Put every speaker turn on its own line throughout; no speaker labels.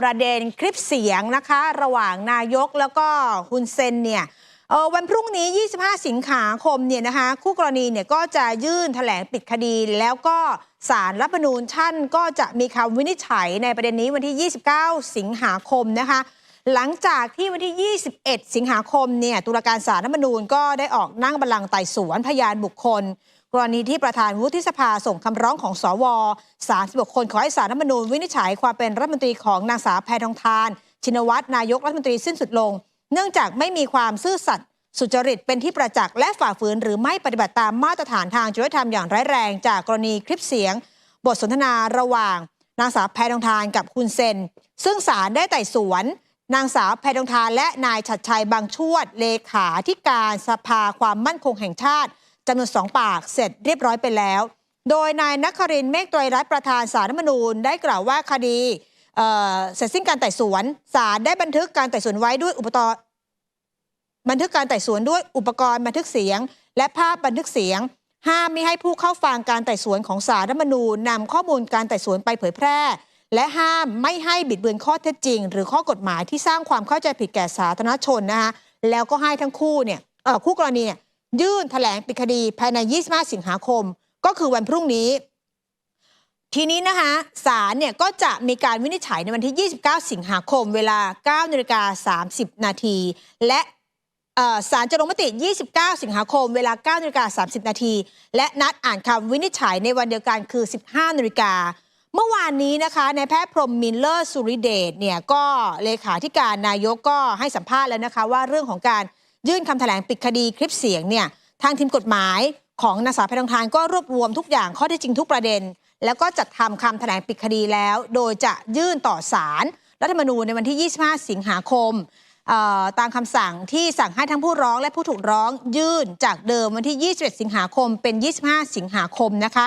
ประเด็นคลิปเสียงนะคะ ระหว่างนายกแล้วก็ฮุนเซนเนี่ยวันพรุ่งนี้ 25 สิงหาคมเนี่ยนะคะคู่กรณีเนี่ยก็จะยื่นแถลงปิดคดี แล้วก็สารรัฐธรรมนูญท่านก็จะมีคำวินิจฉัยในประเด็นนี้วันที่ 29 สิงหาคมนะคะหลังจากที่วันที่ 21 สิงหาคมเนี่ยตุลาการศาลรัฐธรรมนูญก็ได้ออกนั่งบัลลังก์ไต่สวนพยานบุคคล กรณีที่ประธานวุฒิสภาส่งคำร้องของสว36 คนขอให้สารรัฐมนูญวินิจฉัยความเป็นรัฐมนตรีของนางสาวแพทองทาน ชินวัตรนายกรัฐมนตรีสิ้นสุดลง เนื่องจากไม่มีความซื่อสัตย์สุจริตเป็นที่ประจักษ์และฝ่าฝืนหรือไม่ปฏิบัติตามมาตรฐานทางจริยธรรมอย่างร้ายแรง จากกรณีคลิปเสียง บทสนทนาระหว่าง นางสาวแพทองทานกับคุณเซน ซึ่งศาลได้ไต่สวน นางสาวแพทองทานและนายชัดชัยบางชวดเลขาธิการสภาความมั่นคงแห่งชาติ จำนวนสองปากเสร็จเรียบร้อยไปแล้ว โดยนายนครินเมฆไตรรัตน์ประธานสารรัฐธรรมนูญได้กล่าวว่าคดีเสร็จสิ้นการไต่สวนศาลได้บันทึกการไต่สวนไว้ด้วยอุปกรณ์บันทึกการไต่สวนด้วยอุปกรณ์บันทึกเสียง และภาพบันทึกเสียง ห้ามไม่ให้ผู้เข้าฟังการไต่สวนของสารรัฐธรรมนูญนำข้อมูลการไต่สวนไปเผยแพร่ และห้ามไม่ให้บิดเบือนข้อเท็จจริง หรือข้อกฎหมายที่สร้างความเข้าใจผิดแก่สาธารณชนนะคะแล้วก็ให้ทั้งคู่เนี่ยคู่กรณีเนี่ย ยื่นแถลงปิดคดีภายใน 25 สิงหาคม ก็คือวันพรุ่งนี้ ทีนี้นะคะศาลเนี่ยก็จะมีการวินิจฉัยในวันที่ 29 สิงหาคม เวลา9นาฬิกา30 นาที และศาลจะลงมติ 29 สิงหาคม เวลา9นาฬิกา30 นาที และนัดอ่านคำวินิจฉัยในวันเดียวกันคือ 15 นาฬิกาเมื่อวานนี้นะคะนายแพทย์พรหมมินเลอร์สุริเดชเนี่ยก็เลขาธิการนายกก็ให้สัมภาษณ์แล้วนะคะว่าเรื่องของการ ยื่นคำแถลงปิดคดีคลิปเสียงเนี่ยทางทีมกฎหมายของนางสาวแพทองทานก็รวบรวมทุกอย่างข้อเท็จจริงทุกประเด็น แล้วก็จัดทำคำแถลงปิดคดีแล้ว โดยจะยื่นต่อศาลรัฐธรรมนูญในวันที่ 25 สิงหาคมตามคำสั่งที่สั่งให้ทั้งผู้ร้องและผู้ถูกร้องยื่นจากเดิมวันที่ 21 สิงหาคม เป็น 25 สิงหาคมนะคะ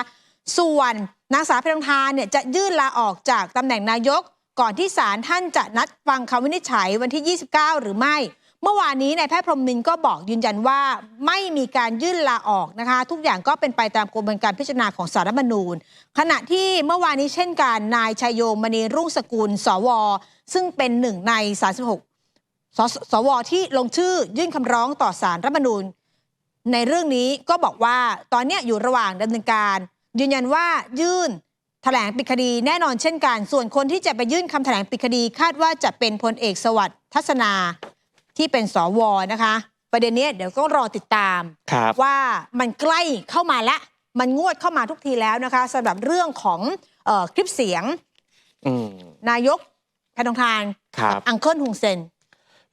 ส่วนนางสาวพทองทานเนี่ยจะยื่นลาออกจากตำแหน่งนายก ก่อนที่ศาลท่านจะนัดฟังคำวินิจฉัยวันที่ 29 หรือไม่ เมื่อวานนี้นายแพทย์พรหมมินทร์ก็บอกยืนยันว่าไม่มีการยื่นลาออกนะคะ ทุกอย่างก็เป็นไปตามกระบวนการพิจารณาของสารรัฐธรรมนูญ ขณะที่เมื่อวานนี้เช่นกันนายชัยโยมณีรุ่งสกุล สว ซึ่งเป็นหนึ่งใน 36 สสวที่ลงชื่อยื่นคำร้องต่อสารรัฐธรรมนูญ ในเรื่องนี้ก็บอกว่าตอนนี้อยู่ระหว่างดำเนินการ ยืนยันว่ายื่นแถลงปิดคดีแน่นอนเช่นกัน ส่วนคนที่จะไปยื่นคำแถลงปิดคดี คาดว่าจะเป็นพลเอกสวัสดิ์ทัศนา ที่เป็นสวนะคะ ประเด็นเนี้ยเดี๋ยวก็รอติดตาม
ครับ
ว่ามันใกล้เข้ามาแล้วมันงวดเข้ามาทุกทีแล้วนะคะสำหรับเรื่องของเออคลิปเสียง
อืม
นายกแพทองทาน
ครับ
อังเคิลฮุงเซน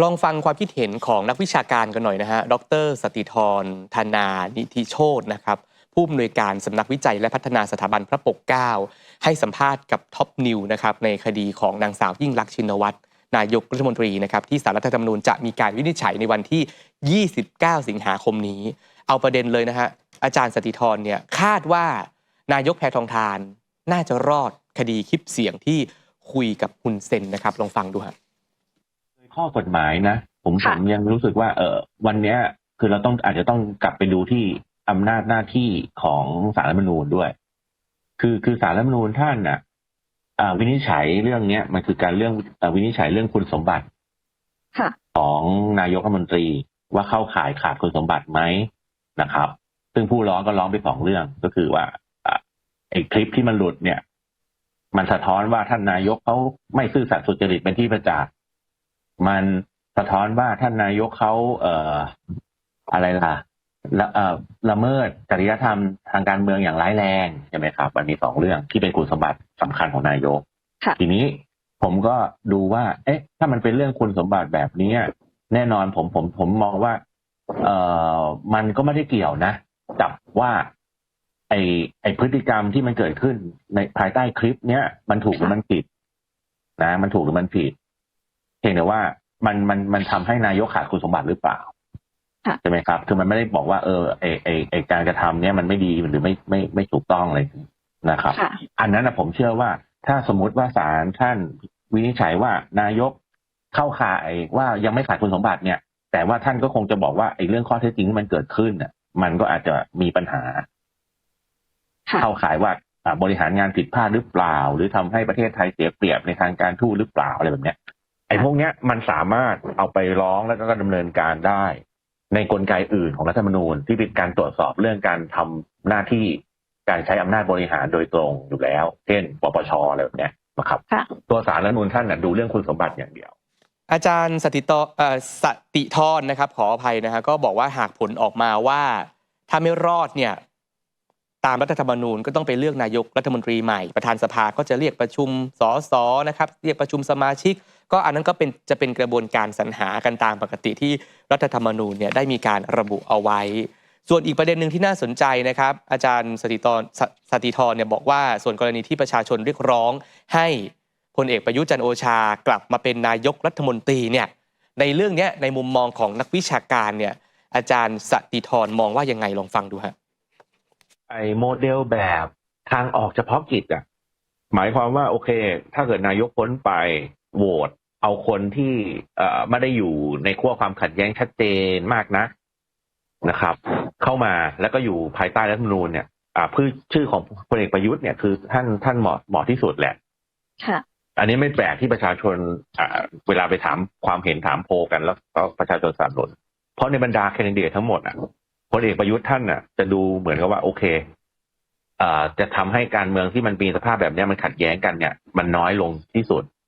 ลองฟังความคิดเห็นของนักวิชาการกันหน่อยนะฮะ ดร สติธรธนา นิธิโชตนะครับ ผู้อำนวยการสำนักวิจัยและพัฒนาสถาบันพระปกเกล้าให้สัมภาษณ์กับท็อปนิวนะครับในคดีของนางสาวยิ่งลักษณ์ชินวัตร นายกรัฐมนตรีนะครับที่สารรัฐธรรมนูญจะมีการวินิจฉัยในวันที่ 29 สิงหาคมนี้ เอาประเด็นเลยนะฮะอาจารย์สติธรเนี่ยคาดว่านายกแพทองทาน น่าจะรอดคดีคลิปเสียงที่คุยกับฮุนเซนนะครับลองฟังดูฮะ
ข้อกฎหมายนะ ผมผ
ค่ะ
มยังรู้สึกว่าเออวันเนี้ยคือเราต้องอาจจะต้องกลับไปดูที่อำนาจหน้าที่ของสารรัฐธรรมนูญด้วย คือคือสารรัฐธรรมนูญท่านน่ะอ่า วินิจฉัยเรื่องเนี้ยมันคือการเรื่องอ่าวินิจฉัยเรื่องคุณสมบัติ
ค่ะ
ของนายกรัฐมนตรีว่าเข้าข่ายขาดคุณสมบัติไหมนะครับ ซึ่งผู้ร้องก็ร้องไปสองเรื่องก็คือว่าอะไอ้คลิปที่มันหลุดเนี่ย มันสะท้อนว่าท่านนายกเขาไม่ซื่อสัตย์สุจริตเป็นที่ประจักษ์มันสะท้อนว่าท่านนายกเขาเอ่ออะไรล่ะ ละเอ่อละเมิดจริยธรรมทางการเมืองอย่างร้ายแรงใช่ไหมครับมันมีสองเรื่องที่เป็นคุณสมบัติสำคัญของนายก
ค่ะ
ทีนี้ผมก็ดูว่า เอ๊ะ ถ้ามันเป็นเรื่องคุณสมบัติแบบนี้แน่นอนผมผมผมมองว่า เอ่อมันก็ไม่ได้เกี่ยวนะจับว่าไอไอพฤติกรรมที่มันเกิดขึ้นในภายใต้คลิป เนี้ยมันถูกหรือมันผิด นะ มันถูกหรือมันผิดเพียงแต่ว่ามันมันมันทำให้นายกขาดคุณสมบัติหรือเปล่า
ค่ะ
ใช่ไหมครับ คือมันไม่ได้บอกว่าเออไอไอไอการกระทำเนี้ยมันไม่ดีหรือไม่ไม่ไม่ถูกต้องอะไรนะครับ
ค่ะ
อันนั้นนะผมเชื่อว่าถ้าสมมุติว่าศาลท่านวินิจฉัยว่านายกเข้าข่ายว่ายังไม่ขาดคุณสมบัติเนี่ย แต่ว่าท่านก็คงจะบอกว่าไอ้เรื่องข้อเท็จจริงที่มันเกิดขึ้นน่ะ มันก็อาจจะมีปัญหา
ค่ะ
เข้าข่ายว่าอ่าบริหารงานผิดพลาดหรือเปล่า หรือทำให้ประเทศไทยเสียเปรียบในทางการทูตหรือเปล่าอะไรแบบเนี้ยไอ้พวกเนี้ยมันสามารถเอาไปร้องแล้วก็ดำเนินการได้ ในกลไกอื่นของรัฐธรรมนูญที่เป็นการตรวจสอบเรื่องการทำหน้าที่การใช้อำนาจบริหารโดยตรงอยู่แล้ว เช่น ปปชอะไรแบบเนี้ยนะครับ
ค่ะ
ตัวสารรัฐธรรมนูญท่านน่ะดูเรื่องคุณสมบัติอย่างเดียว
อาจารย์สติตเอ่อสติธรนะครับ ขออภัยนะฮะก็บอกว่าหากผลออกมาว่า ถ้าไม่รอดเนี่ย ตามรัฐธรรมนูญก็ต้องไปเลือกนายกรัฐมนตรีใหม่ ประธานสภาก็จะเรียกประชุมสสนะครับ เรียกประชุมสมาชิก ก็อันนั้นก็เป็นจะเป็นกระบวนการสรรหากันตามปกติที่รัฐธรรมนูญเนี่ยได้มีการระบุเอาไว้ ส่วนอีกประเด็นหนึ่งที่น่าสนใจนะครับ อาจารย์สติตรสสติธรเนี่ยบอกว่าส่วนกรณีที่ประชาชนเรียกร้อง ให้พลเอกประยุทธ์จันโอชากลับมาเป็นนายกรัฐมนตรีเนี่ยในเรื่องนี้ในมุมมองของนักวิชาการเนี่ยอาจารย์สติธรมองว่ายังไงลองฟังดูฮะ
ไอ้โมเดลแบบทางออกเฉพาะกิจอะหมายความว่าโอเค ถ้าเกิดนายกพ้นไปโหวต เอาคนที่เอ่อไม่ได้อยู่ในขั้วความขัดแย้งชัดเจนมากนะนะครับ เข้ามาแล้วก็อยู่ภายใต้รัฐธรรมนูญเนี่ย อ่าพือชื่อของพลเอกประยุทธ์เนี่ยคือท่านท่านเหมาะเหมาะที่สุดแหละ
ค่ะ
อันนี้ไม่แปลกที่ประชาชนอ่าเวลาไปถามความเห็นถามโพลกันแล้วก็ประชาชนสนับสนุนเพราะในบรรดาแคนดิเดตทั้งหมดอะพลเอกประยุทธ์ท่านอะ จะดูเหมือนกับว่าโอเคอ่าจะทำให้การเมืองที่มันมีสภาพแบบเนี้ยมันขัดแย้งกันเนี่ย มันน้อยลงที่สุด
ค่ะ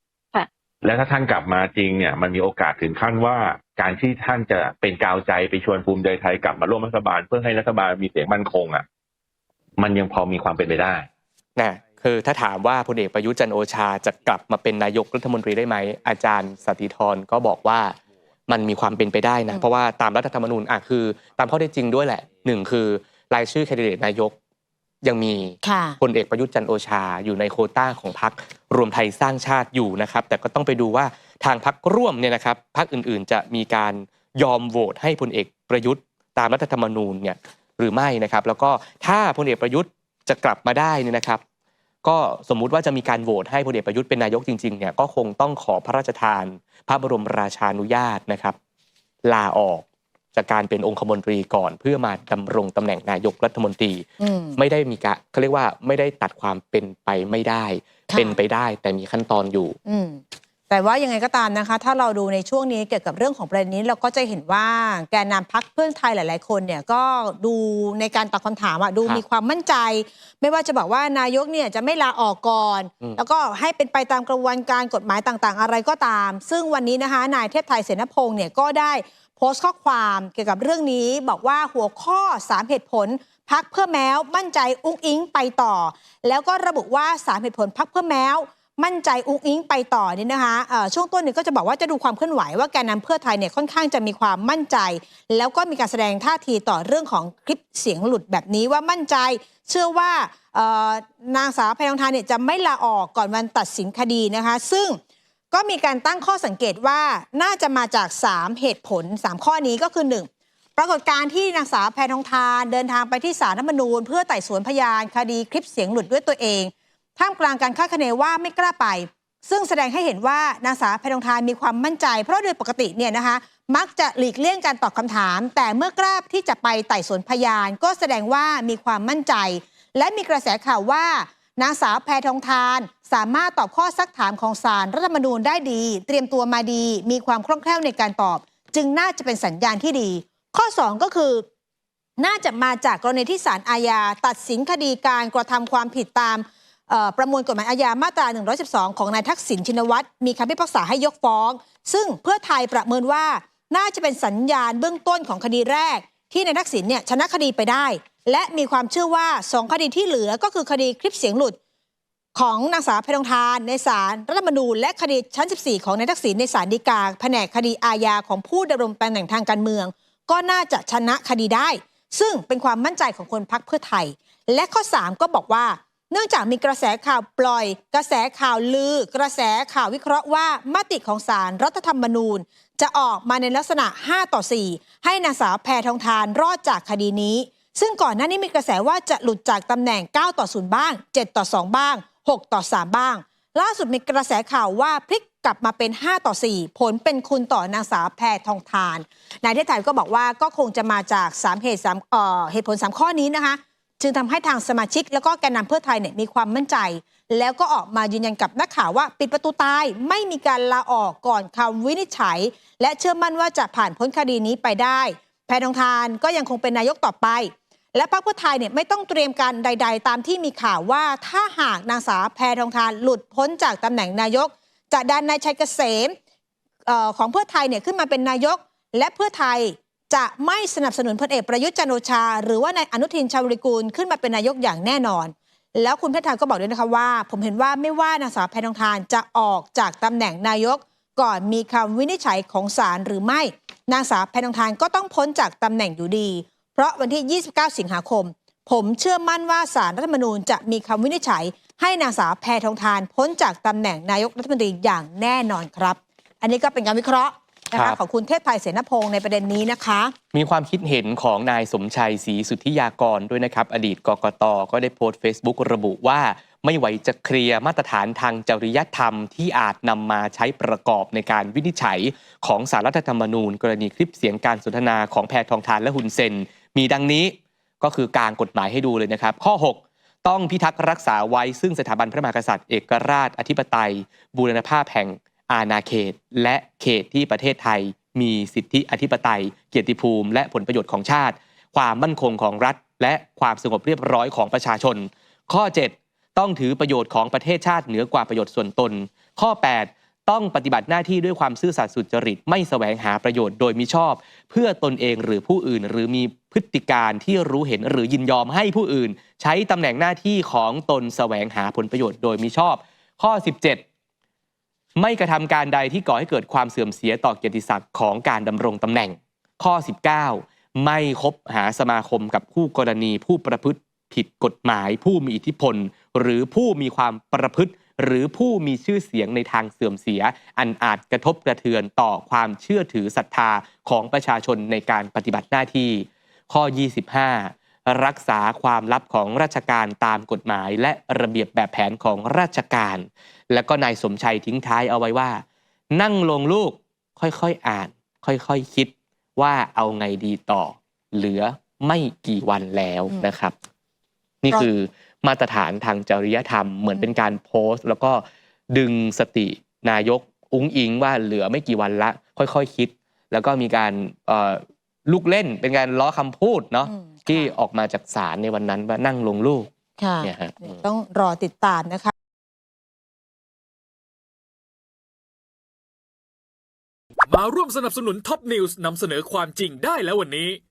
และถ้าท่านกลับมาจริงเนี่ยมันมีโอกาสถึงขั้นว่าการที่ท่านจะเป็นกาวใจไปชวนภูมิใจไทยกลับมาร่วมรัฐบาลเพื่อให้รัฐบาลมีเสียงมั่นคงอะ มันยังพอมีความเป็นไปได้
นะคือถ้าถามว่าพลเอกประยุทธ์จันโอชาจะกลับมาเป็นนายกรัฐมนตรีได้ไหมอาจารย์สติธรก็บอกว่ามันมีความเป็นไปได้นะ เพราะว่าตามรัฐธรรมนูญอะคือ ตามข้อเท็จจริงด้วยแหละหนึ่งคือรายชื่อแคนดิเดตนายก ยังมี
ค่ะ
พลเอกประยุทธ์จันทร์โอชา อยู่ในโควต้าของพรรครวมไทยสร้างชาติอยู่นะครับ แต่ก็ต้องไปดูว่าทางพรรคร่วมเนี่ยนะครับพรรคอื่นๆ จะมีการยอมโหวตให้พลเอกประยุทธ์ ตามรัฐธรรมนูญเนี่ยหรือไม่นะครับ แล้วก็ถ้าพลเอกประยุทธ์จะกลับมาได้เนี่ยนะครับ ก็สมมุติว่าจะมีการโหวตให้พลเอกประยุทธ์เป็นนายกจริงๆเนี่ยก็คงต้องขอพระราชทาน พระบรมราชานุญาตนะครับ ลาออก จากการเป็นองคมนตรีก่อน เพื่อมาดำรงตำแหน่งนายกรัฐมนตรี
อืม
ไม่ได้มีการเขาเรียกว่าไม่ได้ตัดความเป็นไปไม่ได้
ค่ะ
เป็นไปได้แต่มีขั้นตอนอยู่
อืมแต่ว่ายังไงก็ตามนะคะ ถ้าเราดูในช่วงนี้เกี่ยวกับเรื่องของประเด็นนี้เราก็จะเห็นว่าแกนนำพักเพื่อไทยหลาย ๆ คนเนี่ยก็ดูในการตอบคำถามอะดู
ครับ
มีความมั่นใจ ไม่ว่าจะบอกว่านายกเนี่ยจะไม่ลาออกก่อน
อืม
แล้วก็ให้เป็นไปตามกระบวนการกฎหมายต่าง ๆ อะไรก็ตาม ซึ่งวันนี้นะคะนายเทพไทยเสนพงศ์เนี่ยก็ได้โพสต์ข้อความเกี่ยวกับเรื่องนี้บอกว่าหัวข้อ 3 เหตุผลพักเพื่อแมวมั่นใจอุ้งอิงไปต่อ แล้วก็ระบุว่าสามเหตุผลพักเพื่อแมวมั่นใจอุ้งอิงไปต่อนี่นะคะช่วงต้นนี่ก็จะบอกว่าจะดูความเคลื่อนไหวว่าแกนนำเพื่อไทยเนี่ยค่อนข้างจะมีความมั่นใจ แล้วก็มีการแสดงท่าทีต่อเรื่องของคลิปเสียงหลุดแบบนี้ว่ามั่นใจ เชื่อว่านางสาวแพรทองทานเนี่ยจะไม่ลาออกก่อนวันตัดสินคดีนะคะ ซึ่ง ก็มีการตั้งข้อสังเกตว่าน่าจะมาจาก 3 เหตุผล 3 ข้อนี้ก็คือ 1 ปรากฏการที่นางสาวแพทองทานเดินทางไปที่ศาลรัฐธรรมนูญ เพื่อไต่สวนพยานคดีคลิปเสียงหลุดด้วยตัวเอง ท่ามกลางการคาดคะเนว่าไม่กล้าไป ซึ่งแสดงให้เห็นว่านางสาวแพทองทานมีความมั่นใจ เพราะโดยปกติเนี่ยนะคะ มักจะหลีกเลี่ยงการตอบคำถาม แต่เมื่อกล้าที่จะไปไต่สวนพยาน ก็แสดงว่ามีความมั่นใจ และมีกระแสข่าวว่า นางสาวแพทองทาน สามารถตอบข้อซักถามของศาลรัฐธรรมนูญได้ดี เตรียมตัวมาดี มีความคล่องแคล่วในการตอบ จึงน่าจะเป็นสัญญาณที่ดี ข้อ 2 ก็คือ น่าจะมาจากกรณีที่ศาลอาญาตัดสินคดีการกระทำความผิดตามประมวลกฎหมายอาญามาตรา 112 ของนายทักษิณชินวัตรมีคำพิพากษาให้ยกฟ้อง ซึ่งเพื่อไทยประเมินว่า น่าจะเป็นสัญญาณเบื้องต้นของคดีแรก ที่นายทักษิณเนี่ยชนะคดีไปได้ และมีความเชื่อว่าสองคดีที่เหลือก็คือคดีคลิปเสียงหลุดของนางสาวเพทองทานในศาลรัฐธรรมนูญและคดีชั้น 14 ของนายทักษิณในศาลฎีกาแผนกคดีอาญาของผู้ดำรงตำแหน่งทางการเมือง ก็น่าจะชนะคดีได้ ซึ่งเป็นความมั่นใจของคนพักเพื่อไทย และข้อ 3 ก็บอกว่า เนื่องจากมีกระแสข่าวปล่อย กระแสข่าวลือ กระแสข่าววิเคราะห์ว่ามติของศาลรัฐธรรมนูญ จะออกมาในลักษณะ 5 ต่อ 4 ให้นางสาวแพทองทานรอดจากคดีนี้ ซึ่งก่อนหน้านี้มีกระแสว่าจะหลุดจากตำแหน่ง 9 ต่อ 0 บ้าง 7 ต่อ 2 บ้าง 6 ต่อ 3 บ้าง ล่าสุดมีกระแสข่าวว่าพลิกกลับมาเป็น 5 ต่อ 4 ผลเป็นคุณต่อนางสาวแพทองทาน นายเทพไทยก็บอกว่าก็คงจะมาจาก 3 เหตุ3เอ่อเหตุผล 3 ข้อนี้นะคะ จึงทำให้ทางสมาชิก แล้วก็แกนนำเพื่อไทยเนี่ยมีความมั่นใจ แล้วก็ออกมายืนยันกับนักข่าวว่าปิดประตูตายไม่มีการลาออกก่อนคำวินิจฉัย และเชื่อมั่นว่าจะผ่านพ้นคดีนี้ไปได้ แพทองทานก็ยังคงเป็นนายกต่อไป และพรรคเพื่อไทยเนี่ยไม่ต้องเตรียมการใด ๆ ตามที่มีข่าวว่าถ้าหากนางสาวแพทองทานหลุดพ้นจากตำแหน่งนายก จะดันนายชัยเกษมของเพื่อไทยเนี่ยขึ้นมาเป็นนายก และเพื่อไทยจะไม่สนับสนุนพลเอกประยุทธ์จันโอชา หรือว่านายอนุทินชาญวิริกูลขึ้นมาเป็นนายกอย่างแน่นอน แล้วคุณเพชรทานก็บอกด้วยนะคะว่า ผมเห็นว่าไม่ว่านางสาวแพทองทานจะออกจากตำแหน่งนายก ก่อนมีคำวินิจฉัยของศาลหรือไม่ นางสาวแพทองทานก็ต้องพ้นจากตำแหน่งอยู่ดี ราะวันที่ 29 สิงหาคม ผมเชื่อมั่นว่าสารรัฐธรรมนูญจะมีคำวินิจฉัย ให้นางสาวแพทองทานพ้นจากตำแหน่งนายกรัฐมนตรีอย่างแน่นอนครับ อันนี้ก็เป็นการวิเคราะห์นะ
ครั
คะ
บ
ของคุณเทพไทยเสนาพงศ์ในประเด็นนี้นะคะ
มีความคิดเห็นของนายสมชัยศรีสุทธิยากรด้วยนะครับ อดีตกกตก็ได้โพสต์ Facebook ระบุว่าไม่ไหวจะเคลียร์มาตรฐานทางจริยธรรมที่อาจนำมาใช้ประกอบในการวินิจฉัยของสารรัฐธรรมนูญ กรณีคลิปเสียงการสนทนาของแพทองทานและหุนเซน มีดังนี้ก็คือกลางกฎหมายให้ดูเลยนะครับ ข้อ 6 ต้องพิทักษ์รักษาไว้ ซึ่งสถาบันพระมหากษัตริย์เอกราชอธิปไตย บูรณภาพแห่งอาณาเขต และเขตที่ประเทศไทย มีสิทธิอธิปไตย เกียรติภูมิ และผลประโยชน์ของชาติ ความมั่นคงของรัฐ และความสงบเรียบร้อยของประชาชน ข้อ 7 ต้องถือประโยชน์ของประเทศชาติเหนือกว่าประโยชน์ส่วนตน ข้อ 8 ต้องปฏิบัติหน้าที่ด้วยความซื่อสัตย์สุจริต ไม่แสวงหาประโยชน์โดยมิชอบ เพื่อตนเองหรือผู้อื่น หรือมีพฤติการที่รู้เห็นหรือยินยอมให้ผู้อื่น ใช้ตำแหน่งหน้าที่ของตนแสวงหาผลประโยชน์โดยมิชอบ ข้อ 17 ไม่กระทำการใดที่ก่อให้เกิดความเสื่อมเสียต่อเกียรติศักดิ์ของการดำรงตำแหน่ง ข้อ 19 ไม่คบหาสมาคมกับคู่กรณีผู้ประพฤติผิดกฎหมาย ผู้มีอิทธิพล หรือผู้มีความประพฤติ หรือผู้มีชื่อเสียงในทางเสื่อมเสีย อันอาจกระทบกระเทือนต่อความเชื่อถือศรัทธาของประชาชนในการปฏิบัติหน้าที่ ข้อ 25 รักษาความลับของราชการตามกฎหมาย และระเบียบแบบแผนของราชการ แล้วก็นายสมชัยทิ้งท้ายเอาไว้ว่า นั่งลงลูกค่อยๆอ่าน ค่อยๆคิดว่าเอาไงดีต่อ เหลือไม่กี่วันแล้วนะครับ นี่คือ มาตรฐานทางจริยธรรม เหมือนเป็นการโพสต์ แล้วก็ดึงสตินายกอุ้งอิงว่าเหลือไม่กี่วันละ ค่อยๆคคิด แล้วก็มีการเอ่อลูกเล่นเป็นการล้อคำพูดเนาะ
อืม
ที่
ค่ะ
ออกมาจากศาลในวันนั้นว่านั่งลงลูก
ค่ะ
เนี่ยฮะ
เดี๋ยวต้องรอติดตามนะคะ
มาร่วมสนับสนุนท็อปนิวส์นำเสนอความจริงได้แล้ววันนี้เ